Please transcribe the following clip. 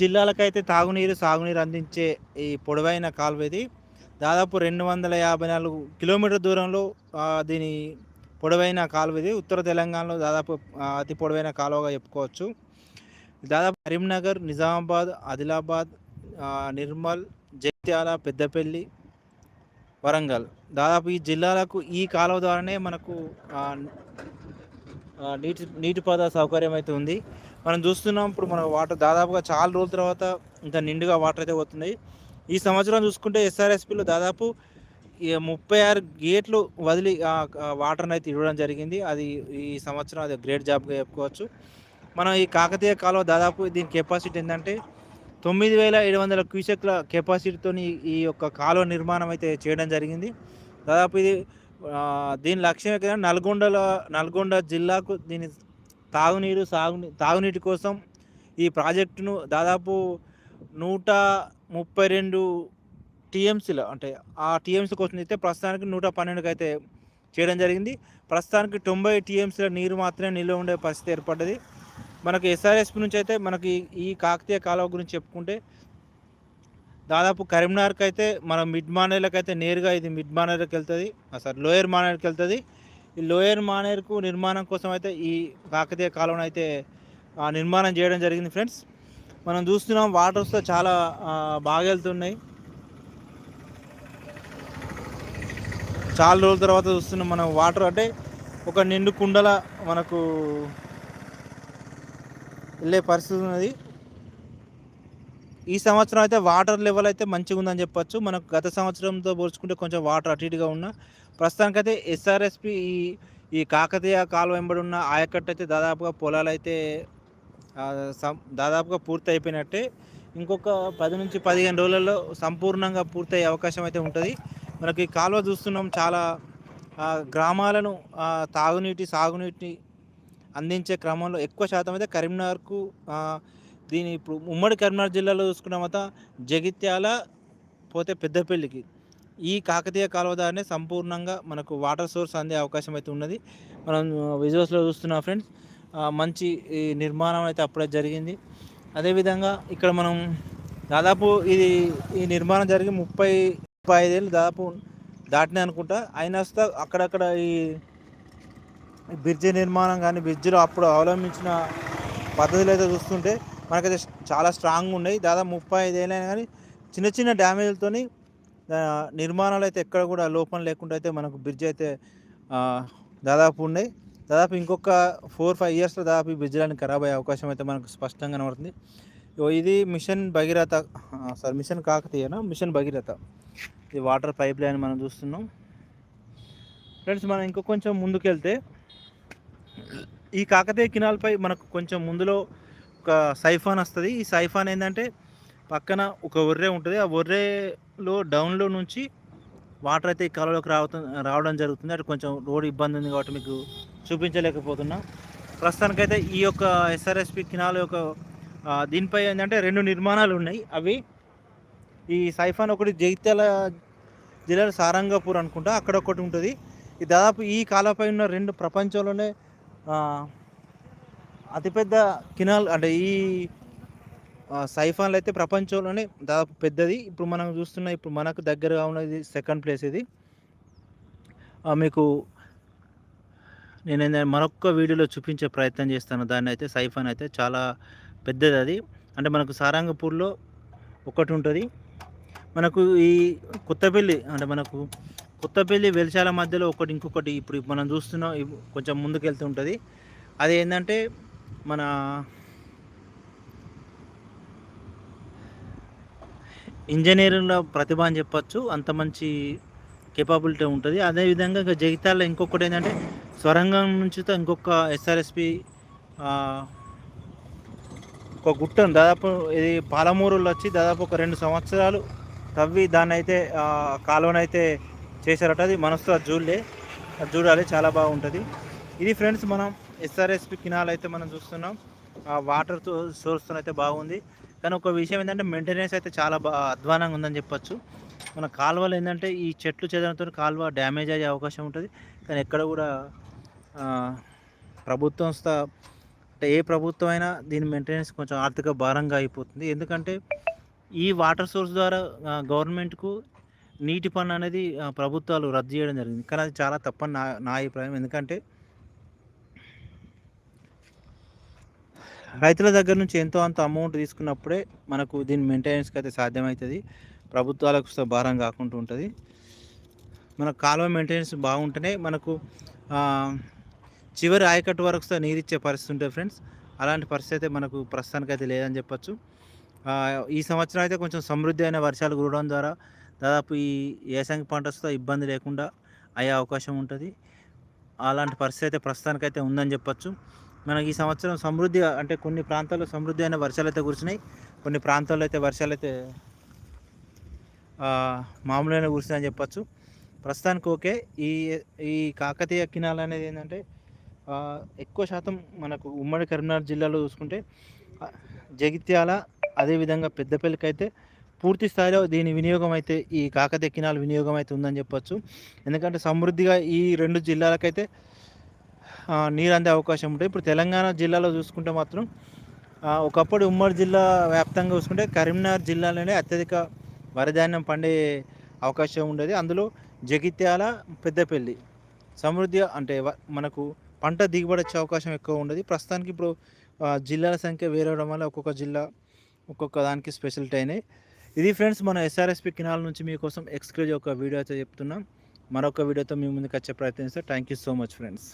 జిల్లాలకైతే తాగునీరు సాగునీరు అందించే ఈ పొడవైన కాలువ ఇది దాదాపు రెండు వందల యాభై నాలుగు కిలోమీటర్ దూరంలో దీని పొడవైన కాలువ ఇది ఉత్తర తెలంగాణలో దాదాపు అతి పొడవైన కాలువగా చెప్పుకోవచ్చు. దాదాపు కరీంనగర్ నిజామాబాద్ ఆదిలాబాద్ నిర్మల్ జగిత్యాల పెద్దపల్లి వరంగల్. దాదాపు ఈ జిల్లాలకు ఈ కాలువ ద్వారానే మనకు నీటి నీటిపారుదల సౌకర్యం అయితే ఉంది. మనం చూస్తున్నాం ఇప్పుడు మన వాటర్ దాదాపుగా చాలా రోజుల తర్వాత ఇంత నిండుగా వాటర్ అయితే పోతున్నాయి. ఈ సంవత్సరం చూసుకుంటే ఎస్ఆర్ఎస్పిలో దాదాపు ముప్పై ఆరు గేట్లు వదిలి వాటర్ని అయితే ఇవ్వడం జరిగింది. అది ఈ సంవత్సరం అది గ్రేట్ జాబ్గా చెప్పుకోవచ్చు. మనం ఈ కాకతీయ కాలువ దాదాపు దీని కెపాసిటీ ఏంటంటే తొమ్మిది వేల ఏడు వందల క్యూసెక్ల కెపాసిటీతో ఈ యొక్క కాలువ నిర్మాణం అయితే చేయడం జరిగింది. దాదాపు ఇది దీని లక్ష్యం ఏంటంటే నల్గొండలో నల్గొండ జిల్లాకు దీని తాగునీరు సాగునీ తాగునీటి కోసం ఈ ప్రాజెక్టును దాదాపు నూట ముప్పై రెండు టీఎంసీలో అంటే ఆ టీఎంసీ కోసం అయితే ప్రస్తుతానికి నూట పన్నెండుకి అయితే చేయడం జరిగింది. ప్రస్తుతానికి తొంభై టీఎంసీల నీరు మాత్రమే నిల్వ ఉండే పరిస్థితి ఏర్పడ్డది. మనకు ఎస్ఆర్ఎస్పి నుంచి అయితే మనకి ఈ కాకతీయ కాలువ గురించి చెప్పుకుంటే దాదాపు కరీంనగర్కి అయితే మన మిడ్ మానేర్లకు అయితే నేరుగా ఇది మిడ్ మానేర్కి వెళ్తుంది సారీ లోయర్ మానేర్కి వెళ్తుంది ఈ లోయర్ మానేర్కు నిర్మాణం కోసం అయితే ఈ కాకతీయ కాలువను అయితే ఆ, నిర్మాణం చేయడం జరిగింది ఫ్రెండ్స్. మనం చూస్తున్నాం వాటర్స్తో చాలా బాగా వెళ్తున్నాయి చాలా రోజుల తర్వాత చూస్తున్నాం మనం వాటర్. అంటే ఒక నిండు కుండల మనకు వెళ్ళే పరిస్థితి ఉన్నది. ఈ సంవత్సరం అయితే వాటర్ లెవెల్ అయితే మంచిగా ఉందని చెప్పొచ్చు. మనకు గత సంవత్సరంతో పోల్చుకుంటే కొంచెం వాటర్ అటు ఇటుగా ఉన్న ప్రస్తుతానికైతే ఎస్ఆర్ఎస్పి ఈ ఈ కాకతీయ కాలువ వెంబడి ఉన్న ఆయకట్టు అయితే దాదాపుగా పొలాలు అయితే సం- దాదాపుగా పూర్తి అయిపోయినట్టే ఇంకొక పది నుంచి పదిహేను రోజులలో సంపూర్ణంగా పూర్తయ్యే అవకాశం అయితే ఉంటుంది. మనకి కాలువ చూస్తున్నాం చాలా గ్రామాలను తాగునీటి సాగునీటి అందించే క్రమంలో ఎక్కువ శాతం అయితే కరీంనగర్కు దీని ఇప్పుడు ఉమ్మడి కరీంనగర్ జిల్లాలో చూసుకున్నామత జగిత్యాల పోతే పెద్దపల్లికి. ఈ కాకతీయ కాలువ సంపూర్ణంగా మనకు వాటర్ సోర్స్ అందే అవకాశం అయితే ఉన్నది. మనం విజువల్స్లో చూస్తున్నాం ఫ్రెండ్స్ మంచి ఈ నిర్మాణం అయితే అప్పుడే జరిగింది. అదేవిధంగా ఇక్కడ మనం దాదాపు ఇది ఈ నిర్మాణం జరిగి ముప్పై ముప్పై ఐదేళ్ళు దాదాపు దాటినాయి అనుకుంటా. అయినా వస్తా అక్కడక్కడ ఈ ఈ బ్రిడ్జి నిర్మాణం కానీ బ్రిడ్జిలో అప్పుడు అవలంబించిన పద్ధతులు అయితే చూస్తుంటే మనకైతే చాలా స్ట్రాంగ్ ఉన్నాయి. దాదాపు ముప్పై ఐదేళ్ళైనా కానీ చిన్న చిన్న డ్యామేజ్లతోని నిర్మాణాలు అయితే ఎక్కడ కూడా లోపం లేకుండా అయితే మనకు బ్రిడ్జ్ అయితే దాదాపు ఉన్నాయి. దాదాపు ఇంకొక ఫోర్ ఫైవ్ ఇయర్స్లో దాదాపు ఈ బ్రిడ్జ్లన్నీ ఖరాబ్ అయ్యే అవకాశం అయితే మనకు స్పష్టంగా కనబడుతుంది. ఇది మిషన్ భగీరథ సారీ మిషన్ కాకతీయనా? మిషన్ భగీరథ. ఇది వాటర్ పైప్ లైన్ మనం చూస్తున్నాం. ఫ్రెండ్స్ మనం ఇంకో కొంచెం ముందుకెళ్తే ఈ కాకతీయ కినాల్పై మనకు కొంచెం ముందులో ఒక సైఫాన్ వస్తుంది. ఈ సైఫాన్ ఏంటంటే పక్కన ఒక ఒర్రె ఉంటుంది. ఆ ఒర్రెలో డౌన్లో నుంచి వాటర్ అయితే ఈ కాలువలోకి రావటం రావడం జరుగుతుంది. అటు కొంచెం రోడ్ ఇబ్బంది ఉంది కాబట్టి మీకు చూపించలేకపోతున్నా. ప్రస్తుతానికైతే ఈ యొక్క ఎస్ఆర్ఎస్పి కినాల యొక్క దీనిపై ఏంటంటే రెండు నిర్మాణాలు ఉన్నాయి. అవి ఈ సైఫాన్ ఒకటి జగిత్యాల జిల్లాలో సారంగపూర్ అనుకుంటా. అక్కడ ఒకటి ఉంటుంది. ఈ దాదాపు ఈ కాలపై ఉన్న రెండు ప్రపంచంలోనే అతిపెద్ద కినాల్ అంటే ఈ సైఫాన్లు అయితే ప్రపంచంలోనే దాదాపు పెద్దది. ఇప్పుడు మనం చూస్తున్న ఇప్పుడు మనకు దగ్గరగా ఉన్నది సెకండ్ ప్లేస్ ఇది. మీకు నేను మరొక వీడియోలో చూపించే ప్రయత్నం చేస్తాను. దాన్ని అయితే సైఫాన్ అయితే చాలా పెద్దది అది. అంటే మనకు సారంగపూర్లో ఒకటి ఉంటుంది. మనకు ఈ కొత్తపల్లి అంటే మనకు కొత్తపల్లి వెలిశాల మధ్యలో ఒకటి ఇంకొకటి ఇప్పుడు మనం చూస్తున్నాం కొంచెం ముందుకు వెళ్తూ ఉంటుంది. అది ఏంటంటే మన ఇంజనీరింగ్లో ప్రతిభ అని చెప్పచ్చు అంత మంచి కేపబిలిటీ ఉంటుంది. అదేవిధంగా ఇంకా జగిత్యాల ఇంకొకటి ఏంటంటే స్వరంగం నుంచి ఇంకొక ఎస్ఆర్ఎస్పి ఒక గుట్టను దాదాపు ఇది పాలమూరులో వచ్చి దాదాపు ఒక రెండు సంవత్సరాలు తవ్వి దాన్ని అయితే కాలువనైతే చేశారట. అది మనసుతో అది చూడలే అది చూడాలి. చాలా బాగుంటుంది. ఇది ఫ్రెండ్స్ మనం ఎస్ఆర్ఎస్పి కినాల్ అయితే మనం చూస్తున్నాం. ఆ వాటర్తో సోర్స్తో అయితే బాగుంది. కానీ ఒక విషయం ఏంటంటే మెయింటెనెన్స్ అయితే చాలా బా అధ్వానంగా ఉందని చెప్పొచ్చు. మన కాలువలు ఏంటంటే ఈ చెట్లు చెదడంతో కాలువ డ్యామేజ్ అయ్యే అవకాశం ఉంటుంది. కానీ ఎక్కడ కూడా ప్రభుత్వం స్థా ఏ ప్రభుత్వం అయినా దీని మెయింటెనెన్స్ కొంచెం ఆర్థిక భారంగా అయిపోతుంది. ఎందుకంటే ఈ వాటర్ సోర్స్ ద్వారా గవర్నమెంట్కు నీటి పన్ను అనేది ప్రభుత్వాలు రద్దు చేయడం జరిగింది. కానీ అది చాలా తప్పని నా నా అభిప్రాయం. ఎందుకంటే రైతుల దగ్గర నుంచి ఎంతో అంత అమౌంట్ తీసుకున్నప్పుడే మనకు దీని మెయింటెనెన్స్కి అయితే సాధ్యమవుతుంది ప్రభుత్వాలకు భారం కాకుండా ఉంటుంది. మన కాలువ మెయింటెనెన్స్ బాగుంటేనే మనకు చివరి ఆయకట్టు వరకు నీరు ఇచ్చే పరిస్థితి ఉంటుంది ఫ్రెండ్స్. అలాంటి పరిస్థితి అయితే మనకు ప్రస్తుతానికి అయితే లేదని చెప్పచ్చు. ఈ సంవత్సరం అయితే కొంచెం సమృద్ధి అయిన వర్షాలు కురవడం ద్వారా దాదాపు ఈ ఏసంగి పంటస్తో ఇబ్బంది లేకుండా అయ్యే అవకాశం ఉంటుంది. అలాంటి పరిస్థితి అయితే ప్రస్తుతానికి అయితే ఉందని చెప్పచ్చు. మనకి ఈ సంవత్సరం సమృద్ధి అంటే కొన్ని ప్రాంతాల్లో సమృద్ధి అయిన వర్షాలు అయితే కురిసినాయి. కొన్ని ప్రాంతాల్లో అయితే వర్షాలు అయితే మామూలుగానే కురిసినాయని చెప్పచ్చు. ప్రస్తుతానికి ఓకే. ఈ ఈ కాకతీయ కిణాలు అనేది ఏంటంటే ఎక్కువ శాతం మనకు ఉమ్మడి కరీంనగర్ జిల్లాలో చూసుకుంటే జగిత్యాల అదేవిధంగా పెద్దపల్లికి అయితే పూర్తి స్థాయిలో దీని వినియోగం అయితే ఈ కాకతీయ కిణాలు వినియోగం అయితే ఉందని చెప్పొచ్చు. ఎందుకంటే సమృద్ధిగా ఈ రెండు జిల్లాలకైతే నీరు అందే అవకాశం ఉంటుంది. ఇప్పుడు తెలంగాణ జిల్లాలో చూసుకుంటే మాత్రం ఒకప్పుడు ఉమ్మడి జిల్లా వ్యాప్తంగా చూసుకుంటే కరీంనగర్ జిల్లాలోనే అత్యధిక వరిధాన్యం పండే అవకాశం ఉండేది. అందులో జగిత్యాల పెద్దపల్లి సమృద్ధి అంటే మనకు పంట దిగుబడి వచ్చే అవకాశం ఎక్కువ ఉండేది. ప్రస్తుతానికి ఇప్పుడు జిల్లాల సంఖ్య వేరవడం వల్ల ఒక్కొక్క జిల్లా ఒక్కొక్క దానికి స్పెషాలిటీ అయినాయి. ఇది ఫ్రెండ్స్ మన ఎస్ఆర్ఎస్పి కినాల నుంచి మీకోసం ఎక్స్క్లూజివ్ ఒక వీడియో అయితే చెప్తున్నాం. మరొక వీడియోతో మీ ముందుకు వచ్చే ప్రయత్నిస్తాం thank you so much friends